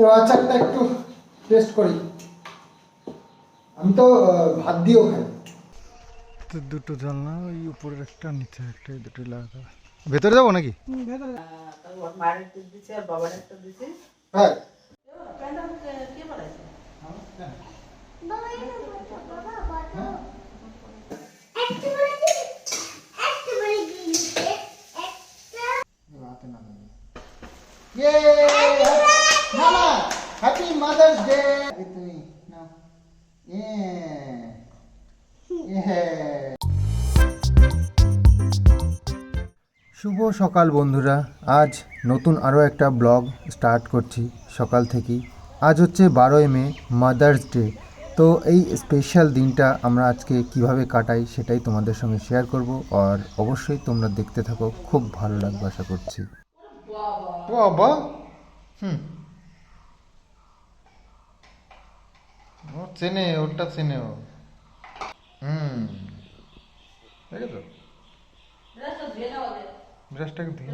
তো আচারটা একটু টেস্ট করি আমি তো আহ, ভাত দিয়েও খাই তো দুটো জানলা ওই উপরের একটা নিচে একটা এই দুটো লাগা ভেতরে যাব নাকি ওর মায়ের একটা দিছে আর বাবার একটা দিছে হ্যাঁ প্যান্ডা কে বানাইছে রাতে না দেবে। ইয়ে না না হ্যাপি মাদার্স ডে তুমি নাও ইয়ে ইয়ে শুভ সকাল বন্ধুরা। আজ নতুন আরও একটা ব্লগ স্টার্ট করছি সকাল থেকেই। আজ হচ্ছে বারোই মে মাদার্স ডে তো এই স্পেশাল দিনটা আমরা আজকে কীভাবে কাটাই সেটাই তোমাদের সঙ্গে শেয়ার করব। আর অবশ্যই তোমরা দেখতে থাকো খুব ভালো লাগবে আশা করছি। বাবা। হুম। ও চেনে ওটা চেনে ও। হুম। দেখে তো ড্রেসটা ধুয়ে নাও। ব্রাশটাকে ধুয়ে।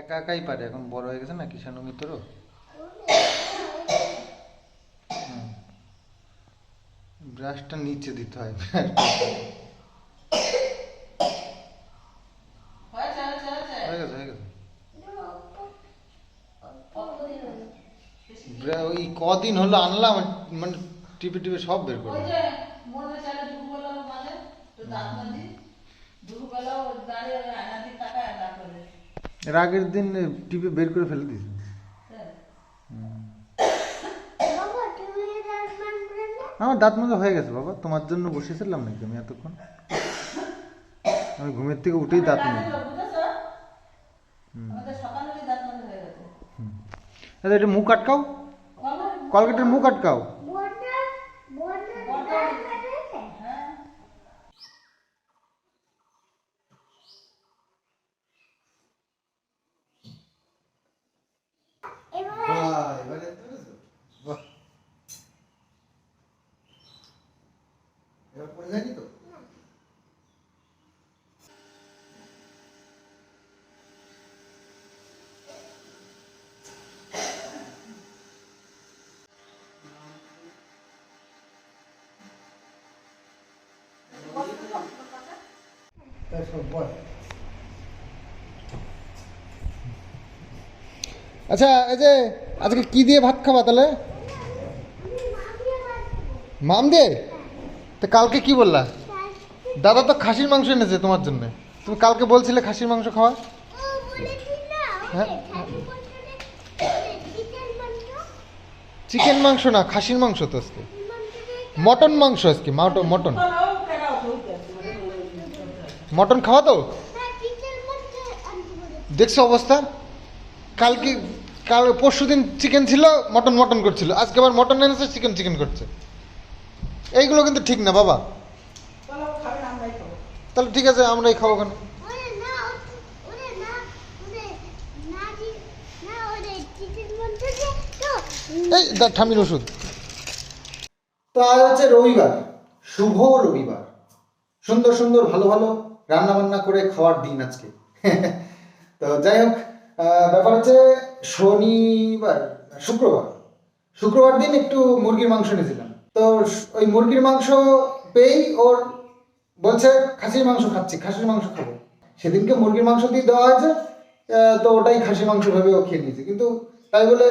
একা একাই পারে এখন বড় হয়ে গেছে না কিষাণু মিত্রও হুম। ব্রাশটা নিচে দিতে হয় হয়েছে, হয়েছে, হয়েছে। হয়ে গেছে হয়ে গেছে কতদিন হলো? ওই কদিন হলো আনলাম মানে টিপে টিপে সব বের ওই করে মনে। এর আগের দিন টিপে বের করে ফেলে দিয়েছি। হ্যাঁ। আমার দাঁত মাজা হয়ে গেছে বাবা তোমার জন্য বসেছিলাম নাকি আমি এতক্ষণ? আমি ঘুমের থেকে উঠেই দাঁত দাঁত মাজা হলো, বুঝেছ? আমাদের সকালে দাঁত মাজা হয়ে গেছে। আচ্ছা এটা মুখ আটকাও? কলগেটের মুখ আটকাও। এবার পড়ে যায়নি তো? আচ্ছা এই যে আজকে কি দিয়ে ভাত খাবা তাহলে? মাম দিয়ে? তো কালকে কি বললা? দাদা তো খাসির মাংস এনেছে তোমার জন্য। তুমি কালকে বলছিলে খাসির মাংস খাওয়া? হ্যাঁ? চিকেন মাংস না, খাসির মাংস তো আজকে। মটন মাংস আজকে, মাটন, মটন। মটন খাওয়া তো? দেখছ অবস্থা? কালকে কাল পরশু দিন চিকেন ছিল মটন মটন করছিল। আজকে আবার মটন এনেছে চিকেন চিকেন করছে। এইগুলো কিন্তু ঠিক না বাবা। তাহলে ঠিক আছে আমরাই খাব কেন এই ঠামির ওষুধ। তো আজ হচ্ছে রবিবার শুভ রবিবার। সুন্দর সুন্দর ভালো ভালো। রান্না বান্না করে খাওয়ার দিন আজকে। তো যাই হোক ব্যাপার হচ্ছে শনিবার, শুক্রবার। শুক্রবার দিন একটু মুরগির মাংস নিয়েছিলাম তো ওই মুরগির মাংস পেয়েই ওর বলছে, খাসির মাংস খাচ্ছি, খাসির মাংস খাব। সেদিনকে মুরগির মাংস দিয়ে দেওয়া হয়েছে তো ওটাই খাসির মাংস ভেবে ও খেয়ে নিয়েছে। কিন্তু তাই বলে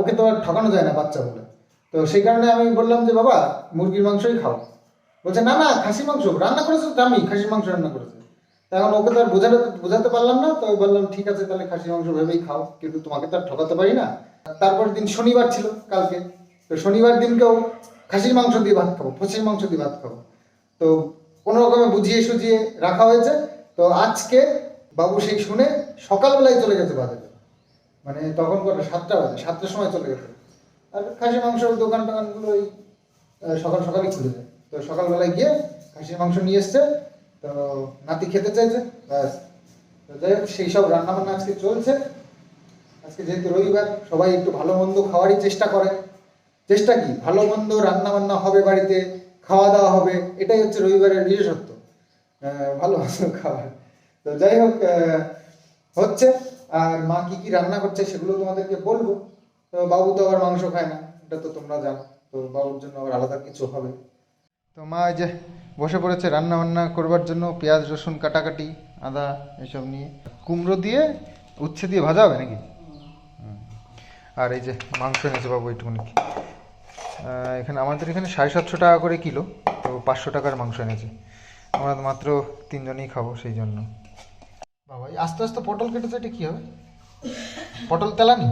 ওকে তো আর ঠকানো যায় না বাচ্চা বলে। তো সেই কারণে আমি বললাম যে, বাবা, মুরগির মাংসই খাও। বলছে, না না খাসির মাংস, রান্না করেছে তো আমি, খাসির মাংস রান্না করেছে। এখন ওকে তো আর বোঝাতে বোঝাতে পারলাম না, তো বললাম, ঠিক আছে, তাহলে খাসির মাংস ভেবেই খাও, কিন্তু তোমাকে তো আর ঠকাতে পারি না। তারপর দিন শনিবার ছিল কালকে, তো শনিবার দিনকেও খাসির মাংস দিয়ে ভাত খাব ফসির মাংস দিয়ে ভাত খাব। তো কোনো রকমে বুঝিয়ে সুঝিয়ে রাখা হয়েছে। তো আজকে বাবু সেই শুনে সকালবেলায় চলে গেছে বাজারে। মানে তখন কটা সাতটা বাজে, সাতটার সময় চলে গেছে। আর খাসির মাংসের দোকান টোকানগুলো ওই সকাল সকালই খুলে যায়। তো সকালবেলায় গিয়ে খাসির মাংস নিয়ে এসছে। তো নাতি খেতে চাইছে, ব্যাস। তো যাই হোক, সেই সব রান্নাবান্না আজকে চলছে। আজকে যেহেতু রবিবার, সবাই একটু ভালো মন্দ খাওয়ারই চেষ্টা করে। চেষ্টা কি? ভালো মন্দ রান্না বান্না হবে বাড়িতে, খাওয়া দাওয়া হবে, এটাই হচ্ছে রবিবারের বিশেষত্ব। ভালো মন্দ খাবার। তো যাই হোক হচ্ছে। আর মা কি কি রান্না করছে সেগুলো তোমাদেরকে বলব। তো বাবু তো আবার মাংস খায় না, এটা তো তোমরা জানো। তো বাবুর জন্য আবার আলাদা কিছু হবে। তো মা এই যে বসে পড়েছে রান্না বান্না করবার জন্য পেঁয়াজ রসুন কাটাকাটি আদা এসব নিয়ে। কুমড়ো দিয়ে উচ্ছে দিয়ে ভাজা হবে নাকি? আর এই যে মাংস এনেছে বাবু আহ, এখানে আমাদের এখানে সাড়ে সাতশো টাকা করে কিলো তো পাঁচশো টাকার মাংস এনেছে। আমরা তো মাত্র তিনজনই খাব সেই জন্য। বাবা এই আস্তে আস্তে পটল কেটেছে এটা কী হবে? পটল তেলানি?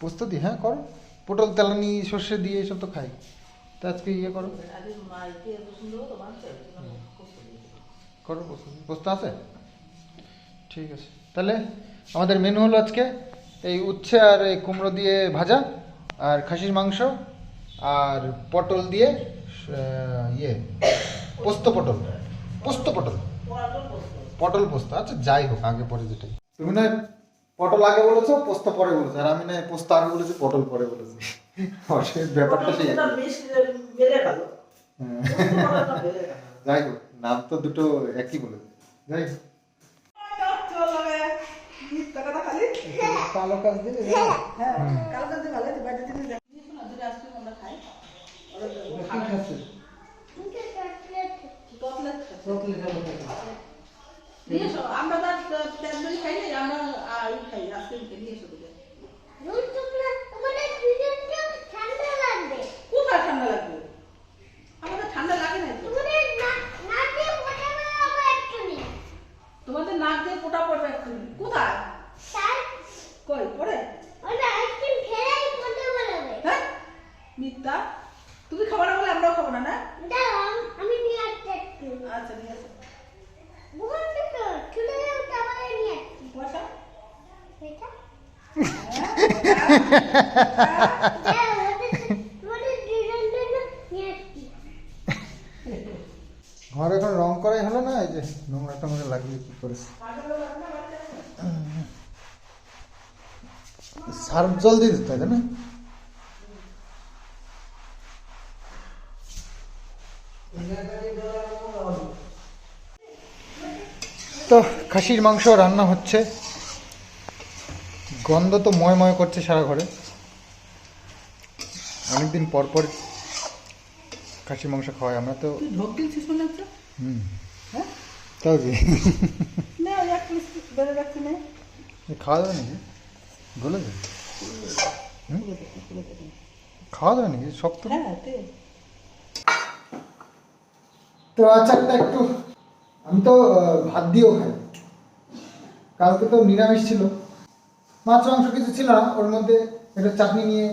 পোস্ত দিয়ে হ্যাঁ করো। পটল, তেলানি, সর্ষে দিয়ে এসব তো খাই। তা আজকে ইয়ে করো। করো পোস্ত। আছে? ঠিক আছে। তাহলে আমাদের মেনু হলো আজকে এই উচ্ছে আর এই কুমড়ো দিয়ে ভাজা, আর খাসির মাংস, আর পটল দিয়ে ইয়ে পোস্ত পটল। পোস্ত পটল। পটল পোস্ত। আচ্ছা যাই হোক, আগে পরে যেটাই। তুমি পটল আগে বলেছ পোস্ত পরে বলেছ। আর আমি না পোস্ত আগে বলেছি পটল পরে বলেছি। ব্যাপারটা সেই হ্যাঁ। যাই হোক নাম তো দুটো একই বলেছে যাই হোক। কালো কাজ দিলে হ্যাঁ। ভালো তো খাই আমরা আর ই খাই আইসক্রিম খাই নিয়ে এসো দুটো কোথায় ঠান্ডা লাগবে আমাদের ঠান্ডা লাগে না তো তোমাদের নাক দিয়ে পোটা পড়বে এক্ষুনি কোথায় কই পড়ে হ্যাঁ মিথ্যা তুমি খাব না বলে আমরাও খাব না না আমি নিয়ে আসছি একটু আচ্ছা নিয়ে এসো বুঝুন তো চলে যাও তারপরে নিয়ে আসছি পয়সা এটা হ্যাঁ? তোমাদের দুজন জন্য নিয়ে আসছি ঘর এখন রং করাই হলো না এই যে নোংরা টোংরা লাগবে কি করে সার্ফ জল দিয়ে দিতে হবে না তো খাসির মাংস রান্না হচ্ছে। গন্ধ তো ময় ময় করছে সারা ঘরে। অনেকদিন পর পর খাসির মাংস খাওয়াই আমরা তো হুম। হ্যাঁ? তাও কি? খাওয়া যাবে নাকি? গলে যাবে? খাওয়া যাবে নাকি? শক্ত? হ্যাঁ তে আচারটা একটু আমি তো ভাত দিয়েও খাই কালকে তো নিরামিষ ছিল। মাছ, মাংস কিছু ছিল না, ওর মধ্যে একটু চাটনি নিয়ে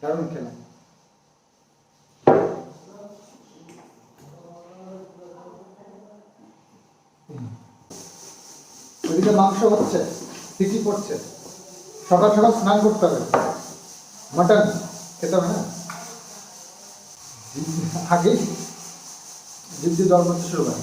দারুণ খেলাম। ওইদিকে মাংস হচ্ছে সিটি পড়ছে সকাল সকাল স্নান করতে হবে। মাটন খেতে হবে না? আগেই দিয়ে জল পড়তে শুরু করে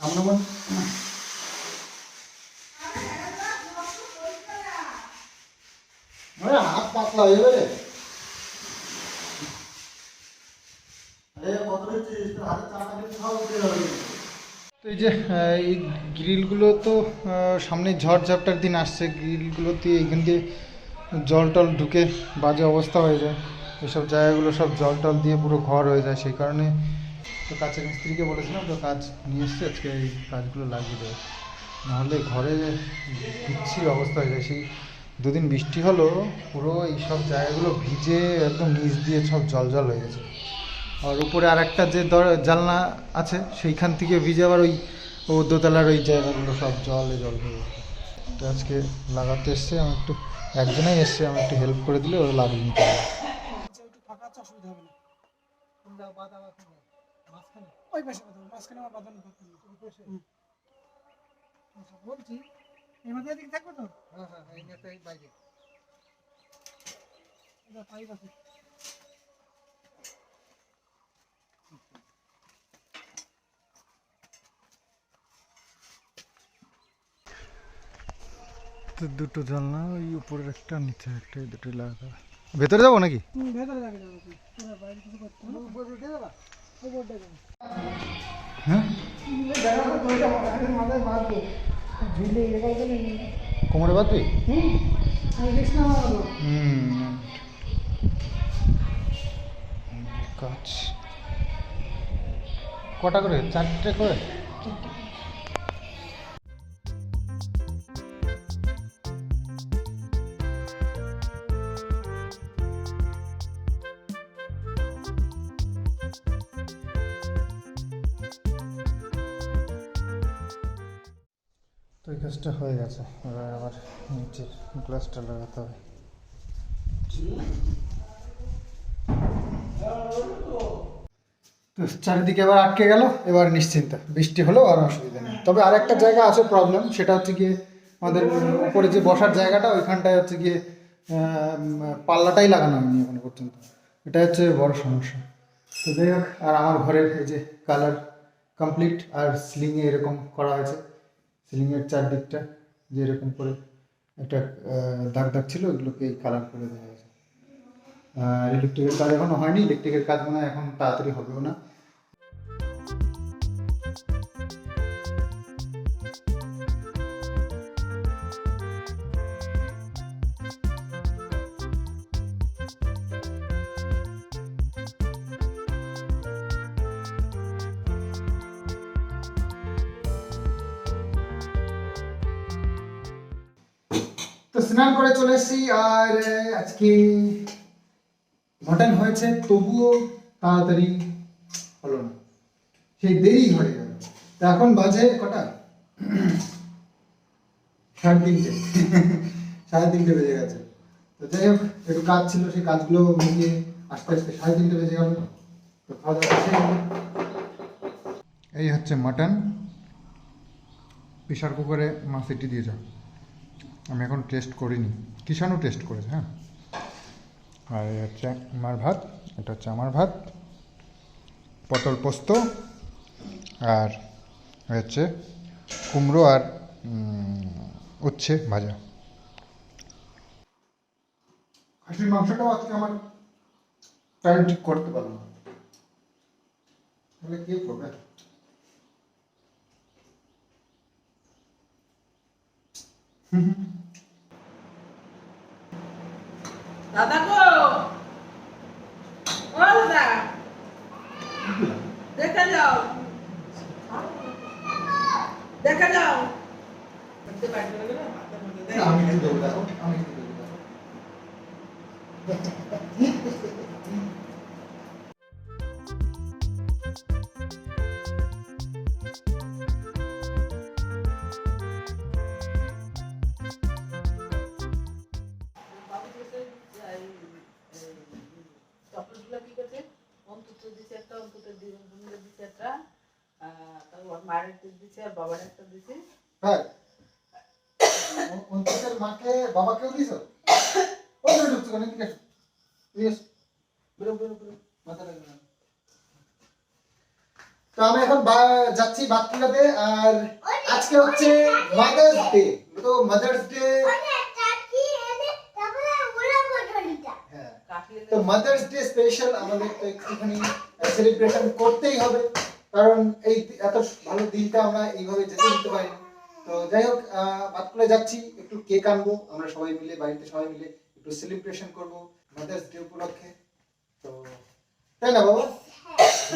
আমরা মনে আরে হাত হয়ে যাবে। দিয়ে তো এই যে এই গ্রিলগুলো তো সামনে ঝড় ঝাপটার দিন আসছে। গ্রিলগুলো দিয়ে এখান দিয়ে জল টল ঢুকে বাজে অবস্থা হয়ে যায়। এসব জায়গাগুলো সব জল টল দিয়ে পুরো ঘর হয়ে যায়। সেই কারণে তো কাছের মিস্ত্রিকে বলেছিলাম, তো কাজ নিয়ে এসছে। আজকে এই কাজগুলো লাগিয়ে দেবে। নাহলে ঘরে বিচ্ছির অবস্থা হয়ে যায়। সেই দুদিন বৃষ্টি হলো পুরো এই সব জায়গাগুলো ভিজে একদম নিচ দিয়ে সব জল জল হয়ে গেছে। আর উপরে আর একটা যে দর- জানলা আছে সেইখান থেকে ভিজে আবার ওই ও দোতলার ওই জায়গাগুলো সব জলে জল হয়ে গেছে। তো আজকে লাগাতে এসছে আমি একটু একজনেই এসছে আমি একটু হেল্প করে দিলে ওরা লাগিয়ে নিতে ওই পাশে মাঝখানে আমার বাঁধানো। আচ্ছা, বলছি এই মাথায় এদিকে থাকবে তো হ্যাঁ হ্যাঁ এই নেতাই বাইরে এটা পাইপ আছে তো দুটো জানলা ওই উপরের একটা নিচে একটা এই দুটো লাগা ভেতরে যাব নাকি হুম, ভেতরে যাবে যাবে তুই। তোরা বাইরে কিছু করতে হবে না। উপরে উঠে যাবা উপরে উঠে যাবে হ্যাঁ কোমরে বাঁধবি হুম কাজ। কটা করে? চারটে করে? এই কাজটা হয়ে গেছে। এবার আবার নিচের গ্লাসটা লাগাতে হবে। তো চারিদিকে এবার আটকে গেল, এবার নিশ্চিন্ত। বৃষ্টি হলেও আর অসুবিধা নেই। তবে আর একটা জায়গা আছে প্রবলেম সেটা হচ্ছে গিয়ে আমাদের উপরে যে বসার জায়গাটা, ওইখানটায় হচ্ছে গিয়ে পাল্লাটাই লাগানো হয়নি এখনও পর্যন্ত। এটা হচ্ছে বড় সমস্যা। তো যাই হোক, আর আমার ঘরের এই যে কালার কমপ্লিট আর সিলিংয়ে এরকম করা হয়েছে। সিলিংয়ের চারদিকটা যে এরকম করে একটা দাগ দাগ ছিল, ওগুলোকে কালার করে দেওয়া হয়েছে। আর ইলেকট্রিকের কাজ এখনও হয়নি ইলেকট্রিকের কাজ মনে হয় এখন তাড়াতাড়ি হবেও না। স্নান করে চলে এসেছি। আর আজকে মটন হয়েছে, তবুও তাড়াতাড়ি হলো না। সেই দেরি হয়ে গেল। এখন বাজে কটা? সাড়ে তিনটে। সাড়ে তিনটে বেজে গেছে। তো যাই হোক, একটু কাজ ছিল, সেই কাজগুলো মিলিয়ে আস্তে আস্তে সাড়ে তিনটে বেজে গেল। তো খাওয়া দাওয়া এই হচ্ছে মাটন প্রেশার কুকারে মা সিটি দিয়ে যাও। আমি এখন টেস্ট করিনি। কিষানও টেস্ট করেছে হ্যাঁ? আর হচ্ছে আমার ভাত, এটা হচ্ছে আমার ভাত, পটল পোস্ত, আর হচ্ছে কুমড়ো আর উচ্ছে ভাজা। খাসির মাংসটাও আজকে আমার টাইম ঠিক করতে পারলাম না। তাহলে কে করবে? দাদা গো ও দাদা দেখে যাও। দেখে যাও। আমি দেখো আমি দেখো অন্তত দিচ্ছে একটা দিদির দিচ্ছে একটা তারপর ওর মায়ের একটা দিচ্ছে আর বাবার একটা দিচ্ছে হ্যাঁ। অন্তিকের মাকে বাবাকেও দিছ ও তুমি ঢুকছো কেন ঠিক আছে। এসো বেরো বেরো বেরো। মাথা লাগবে না। তো আমি এখন যাচ্ছি বাতকুলাতে আর আজকে হচ্ছে মাদার্স ডে তো মাদার্স ডে ওটা চাচি এনে তারপরে ওরা বটলিটা হ্যাঁ কাটলে তো মাদার্স ডে স্পেশাল আমাদের তো একটুখানি সেলিব্রেশন করতেই হবে। কারণ এই এত ভালো দিনটা আমরা এইভাবে যেতে দিতে পারি না তো যাই হোক বাতকুলে যাচ্ছি একটু কেক আনব আমরা সবাই মিলে বাড়িতে সবাই মিলে একটু সেলিব্রেশন করব মাদার্স ডে উপলক্ষে। তো তাই না বাবা?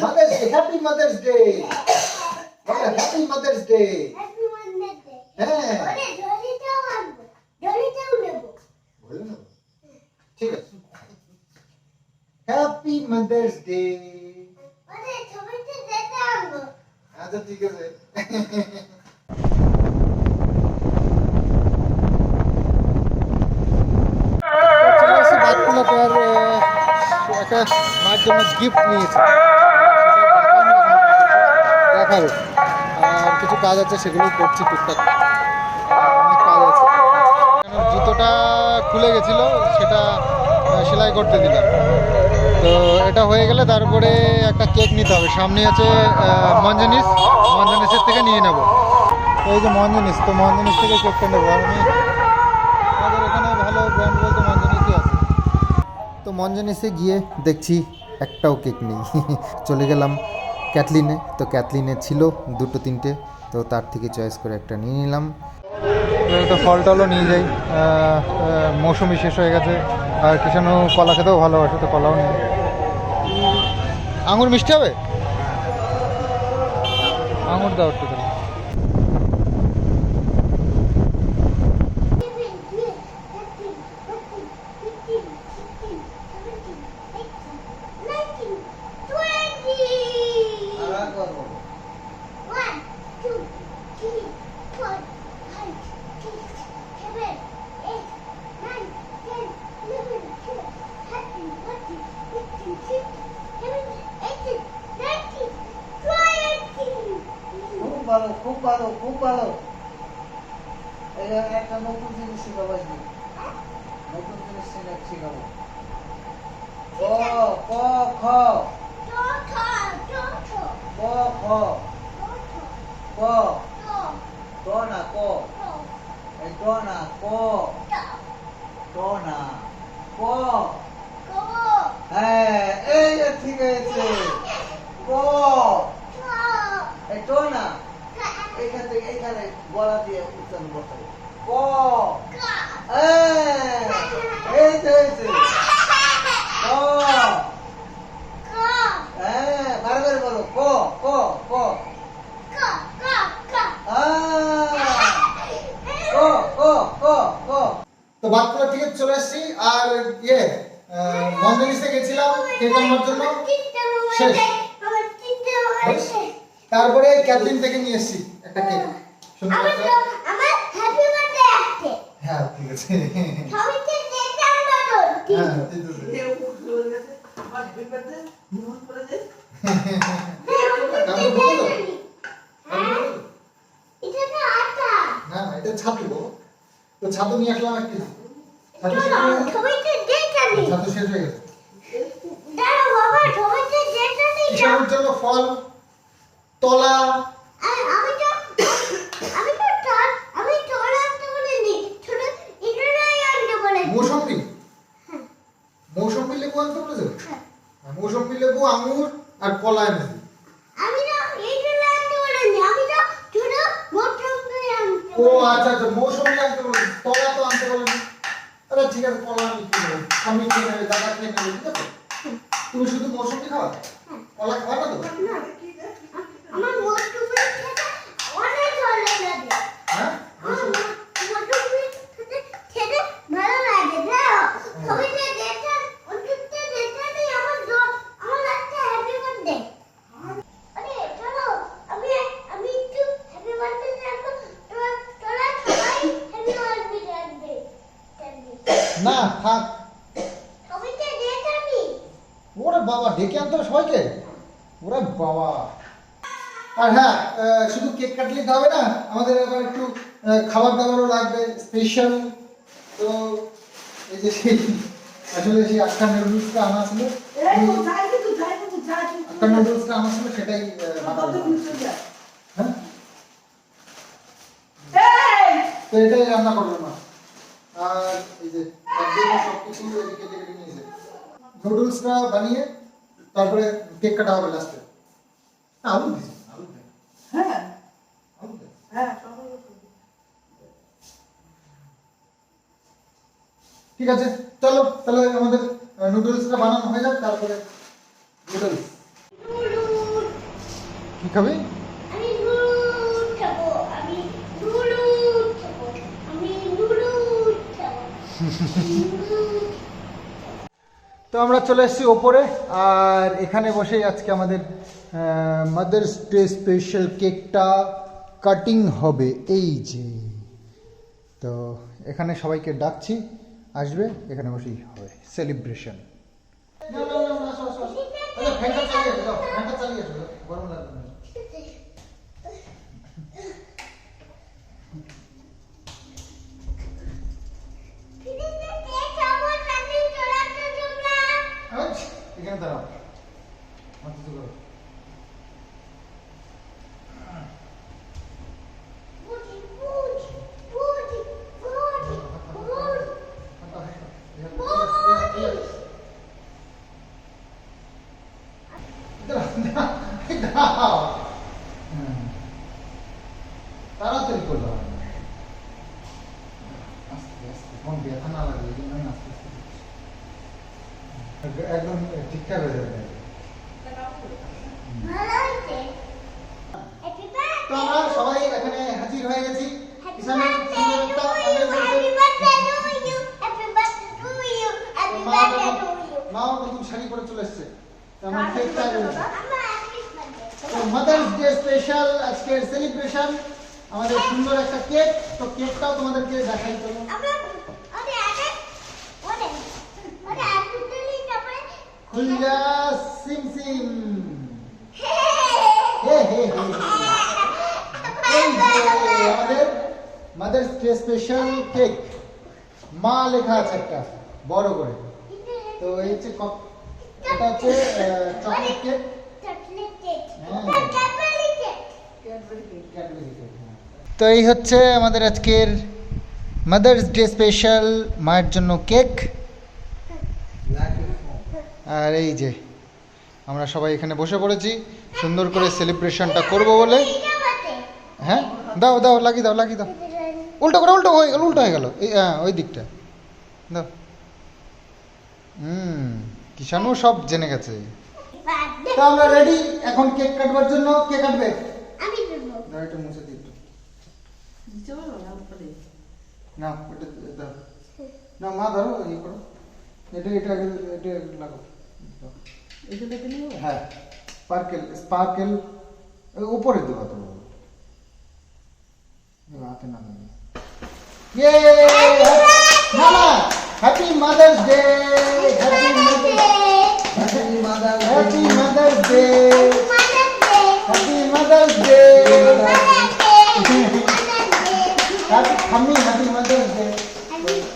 Mother's day happy mother's day happy mother's day happy mother's day হ্যাঁ ওরে জলিটাও আনব জলিটাও নেব বলে নেব ঠিক আছে হ্যাপি মাদার্স ডে আচ্ছা ঠিক আছে। একটা মার জন্য গিফট নিয়েছি। দেখাবো। আর কিছু কাজ আছে সেগুলো করছি টুকটাক। অনেক কাজ আছে। জুতোটা খুলে গেছিল সেটা সেলাই করতে দিলাম। তো এটা হয়ে গেলে তারপরে একটা কেক নিতে হবে। সামনে আছে মঞ্জানিস। মঞ্জানিসের থেকে নিয়ে নেব। এই যে মঞ্জানিস, তো মঞ্জানিস থেকে কেকটা নেব। আমি আমাদের এখানে ভালো ব্র্যান্ড বলতে মঞ্জানিসই আছে। তো মঞ্জানিসে গিয়ে দেখছি একটাও কেক নেই। চলে গেলাম ক্যাথলিনে। তো ক্যাথলিনে ছিল দুটো, তিনটে। তো তার থেকে চয়েস করে একটা নিয়ে নিলাম। একটা ফল টলও নিয়ে যাই। মৌসুমি শেষ হয়ে গেছে। আর কিষানু কলা খেতেও ভালোবাসে তো কলাও নেই। আঙুর মিষ্টি হবে? আঙুর দাও একটু তাহলে। One, two, three, four, five, six, seven, eight, nine, ten, eleven, twelve, thirteen, fourteen, fifteen, sixteen, seventeen, eighteen, nineteen, twenty. খুব ভালো খুব ভালো খুব ভালো এই যে একটা নতুন জিনিস শিখাবো আজকে নতুন জিনিস শিখা- শিখাবো ক ক খ Toto, Toto, ক খ Toto, ক Toto, ট না ক Toto, এই ট না ক ট না ক Go, হ্যাঁ এই যে ঠিক আছে ক Go, এই ট না এইখান থেকে এইখানে গলা দিয়ে উচ্চারণ করতে হবে ক Go. হ্যাঁ এই তো হয়েছে ক Go, হ্যাঁ বারবার বলো ক ক ক go, go, go. আহ, ক ক ক ক তো বাতকুলা থেকে চলে এসেছি আর ইয়ে মঞ্জনিসে গেছিলাম কেক আনবার জন্য শেষ। বেশ। তারপরে ক্যাথলিন থেকে নিয়ে এসেছি একটা কেক সুন্দর আমার একটা তো- আমার happy birthday আসছে। হ্যাঁ ঠিক আছে সবাইকে date আনব তো। হ্যাঁ ঠিক আছে। কেউ মুখ চলে গেছে আমার বিপদে মন করে যে হ্যাঁ, আমাকে তারপর date বলো তো। আনবি। হ্যাঁ, এটা তো ছাতু ছাতু নিয়ে আসলাম ছাতু শেষ হয়ে গেছে হয়ে জন্য ফল তলা। মৌসম্বি মৌসম্বি লেবু আনতে বলেছে হ্যাঁ। মৌসম্বি লেবু আঙুর আর কলা এনে বলিনি। ও আচ্ছা আচ্ছা মৌসুমি আনতে বলেছি কলা তো আনতে বলেনি। আরে ঠিক আছে কলা আমি কি নেব। আমি খেয়ে নেবে দাদা খেয়ে নেবে ঠিক আছে? তুমি শুধু মৌসুমি খাওয়া? কলা খাওয়া না তো? না, আমার মোটরসাইকেল খেতে অনেক ভালো লাগে। হ্যাঁ আমার মৌসম্বি মোটরসাইকেল খেতে খেতে ভালো লাগে। দাঁড়াও, সবাইকে date আন- অন্তত date আনি, আমার দ- আমার একটা happy birthday। আরে, চলো, আমি আমি একটু happy birthday জানব। তোরা তোরা সবাই happy birthday জানবে। জানবি। না থাক। ওরে বাবা ডেকে আনতে হবে সবাইকে? ওরে বাবা। আর হ্যাঁ আহ, শুধু কেক কাটলে তো হবে না আমাদের আবার একটু আহ, খাবার দাবারও লাগবে স্পেশাল তো এই যে সেই আসলে সেই আটটা নুডলসটা আনা ছিল। এই তো যাই কিন্তু যাই কিন্তু যাই কিন্তু। আটটা নুডলসটা আনা ছিল সেটাই হ্যাঁ? তো এটাই রান্না করব না আর এই যে একদিকে সব কিছু এদিকে কেটে কেটে নিয়েছে নুডলসটা বানিয়ে তারপরে কেক কাটা হবে লাস্টে আলু দিয়েছে আলু দেয় হ্যাঁ আলু দেয় হ্যাঁ সবাই ঠিক আছে চলো তাহলে আমাদের নুডলসটা বানানো হয়ে যাক তারপরে নুডলস নুডলস। কি খাবি আমি নুডলস খাব। আমি নুডলস খাব। আমি নুডলস খাব। নুডলস তো আমরা চলে এসেছি ওপরে আর এখানে বসেই আজকে আমাদের মাদার্স ডে স্পেশাল কেকটা কাটিং হবে। এই যে। তো এখানে সবাইকে ডাকছি আসবে এখানে বসেই হবে। সেলিব্রেশন না। んだ ঠিকঠাক হয়ে যাবে। তো আমরা সবাই এখানে হাজির হয়ে গেছি। ঈশানের বার্থডে সুন্দর টু একটা ইউ হ্যাপি আমাদের বার্থডে টু ইউ হ্যাপি মা বার্থডে মাও নতুন শাড়ি পরে চলে এসছে। তো কেকটা তো মাদার্স ডে স্পেশাল আজকের সেলিব্রেশন আমাদের সুন্দর একটা কেক তো কেকটাও তোমাদেরকে দেখাই চলো আমরা ওরে আগে ওরে ওরে আতুতলি তারপরে খুলজা সিম সিম হে হে হে আমাদের মাদার্স ডে স্পেশাল কেক মা লেখা আছে একটা বড় করে। তো এই হচ্ছে এটা হচ্ছে চকলেট কেক চকলেট কেক হ্যাঁ। কেক তো এই হচ্ছে আমাদের আজকের মাদার্স ডে স্পেশাল মায়ের জন্য কেক আর এই যে আমরা সবাই এখানে বসে পড়েছি। সুন্দর করে সেলিব্রেশনটা করব বলে। হ্যাঁ? দাও দাও লাগিয়ে দাও লাগিয়ে দাও। উল্টো করে উল্টো হয়ে গেল উল্টো হয়ে গেল। এই হ্যাঁ ওই দিকটা। দাও। হুম কিষানও সব জেনে গেছে। তো আমরা রেডি এখন কেক কাটবার জন্য কে কাটবে? আমি দেব দাও এটা মুছে দিই একটু। না এটা দাও। না মা ধরো ইয়ে করো। এটা এটা এটা লাগো দাও। এটা দেখে নিও হ্যাঁ স্পার্কেল স্পার্কেল উপরে দেবো তো এবার হাতে না দেবে ইয়ে না না happy mother's day happy mother's happy mother's day happy mother's day happy খামি happy mother's day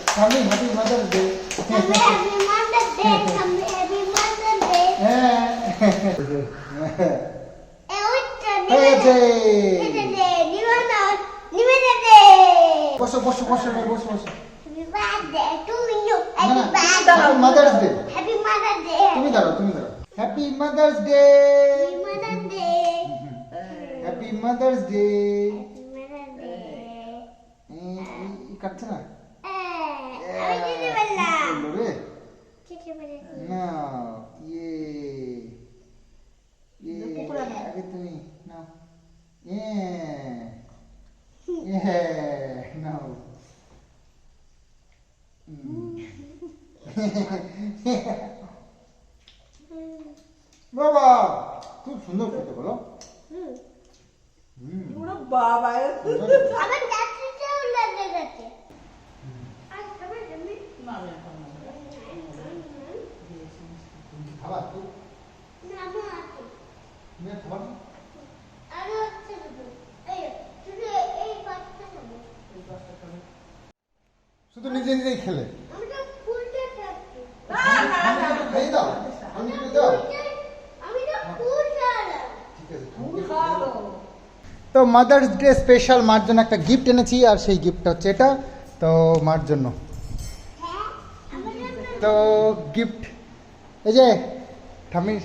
খামি হ্যাপি মাদার্স ডে হ্যাঁ হয়ে গেছে বসো বসো বসো বসো বসো মাদার্স ডে! তুমি দাঁড়াও তুমি দাঁড়াও। Happy mother's day! Happy mother's day! কাটছে না? ইয়ে। আগে তুমি নাও নাও। বাবা খুব সুন্দর খেতে বলো হুম। বাবা আমার লাগে যাচ্ছে আর খাবার জন্য না আমি এখন না। খাবার তো না আমার আছে তুমি আর খাবার না? আরও হচ্ছে দেবো এই শুধু এই পাঁচটা খাব এই পাঁচটা খাবে। শুধু নিজে নিজেই খেলে। খেয়ে দাও। আমি একটু দাও। তো ফুল খাওয়ালাম ঠিক আছে ফুল খাওয়ালো। তো মাদার্স ডে স্পেশাল মার জন্য একটা গিফট এনেছি আর সেই গিফটটা হচ্ছে এটা। তো মার জন্য। হ্যাঁ তো গিফট এই যে ঠামির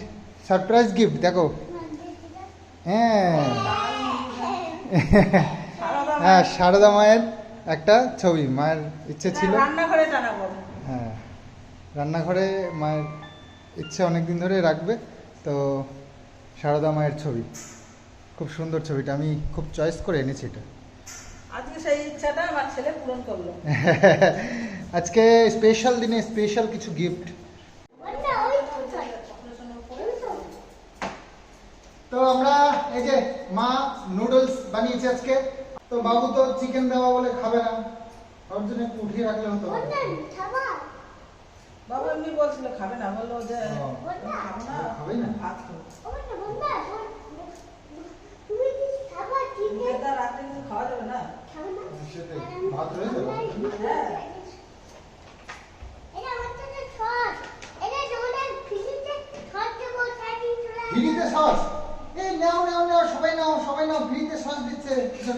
সারপ্রাইজ গিফট দেখো। হ্যাঁ। হ্যাঁ সারদা মায়ের। একটা ছবি মায়ের ইচ্ছে ছিল। রান্নাঘরে টানাবো হ্যাঁ রান্নাঘরে মায়ের ইচ্ছে অনেক দিন ধরে রাখবে তো সারদা মায়ের ছবি। খুব সুন্দর ছবিটা আমি খুব চয়েস করে এনেছি এটা। আজকে সেই ইচ্ছাটা আমার ছেলে পূরণ করল। আজকে স্পেশাল দিনে স্পেশাল কিছু গিফট তো আমরা এই যে মা নুডলস বানিয়েছে আজকে। তো বাবু তো চিকেন দেওয়া বলে খাবে না। ওর জন্য একটু উঠিয়ে রাখলে হতো। বাবা এমনি বলছিল খাবে না। বলল যে। না না? ভাত খাব। খাওয়া যাবে না। না ভাত রয়েছে হ্যাঁ। ফ্রিতে সস। এই নাও নাও নাও সবাই নাও সবাই নাও ফ্রিতে সস দিচ্ছে। কিছু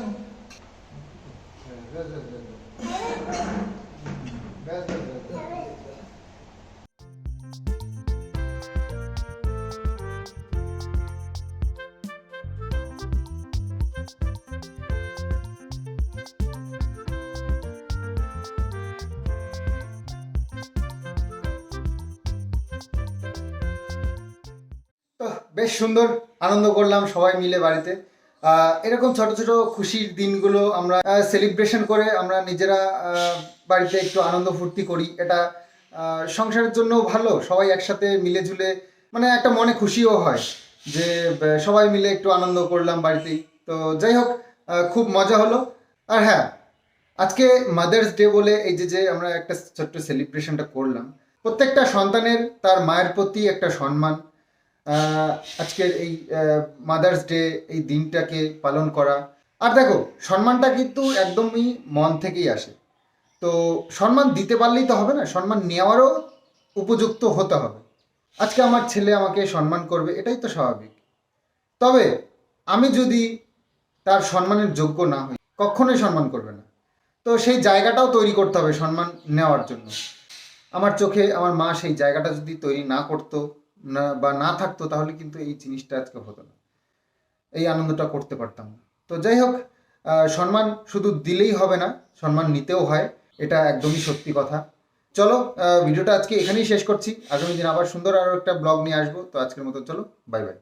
বেশ সুন্দর আনন্দ করলাম সবাই মিলে বাড়িতে। এরকম ছোট ছোট খুশির দিনগুলো আমরা সেলিব্রেশন করে আমরা নিজেরা বাড়িতে একটু আনন্দ ফুর্তি করি। এটা সংসারের জন্য ভালো, সবাই একসাথে মিলে ঝুলে মানে একটা মনে খুশিও হয় যে সবাই মিলে একটু আনন্দ করলাম বাড়িতেই। তো যাই হোক খুব মজা হলো। আর হ্যাঁ আজকে মাদার্স ডে বলে এই যে যে আমরা একটা ছোট্ট সেলিব্রেশনটা করলাম। প্রত্যেকটা সন্তানের তার মায়ের প্রতি একটা সম্মান আজকের এই মাদার্স ডে এই দিনটাকে পালন করা। আর দেখো, সম্মানটা কিন্তু একদমই মন থেকেই আসে। তো সম্মান দিতে পারলেই তো হবে না, সম্মান নেওয়ারও উপযুক্ত হতে হবে। আজকে আমার ছেলে আমাকে সম্মান করবে, এটাই তো স্বাভাবিক। তবে আমি যদি তার সম্মানের যোগ্য না হই, কখনোই সম্মান করবে না। তো সেই জায়গাটাও তৈরি করতে হবে সম্মান নেওয়ার জন্য। আমার চোখে, আমার মা সেই জায়গাটা যদি তৈরি না করতো না, বা না থাকতো, তাহলে কিন্তু এই জিনিসটা আজকে হতো না। এই আনন্দটা করতে পারতাম। না তো যাই হোক সম্মান শুধু দিলেই হবে না, সম্মান নিতেও হয়, এটা একদমই সত্যি কথা। চলো ভিডিওটা আজকে এখানেই শেষ করছি। আগামী দিন আবার সুন্দর আরও একটা ব্লগ নিয়ে আসব। তো আজকের মতো চলো বাই বাই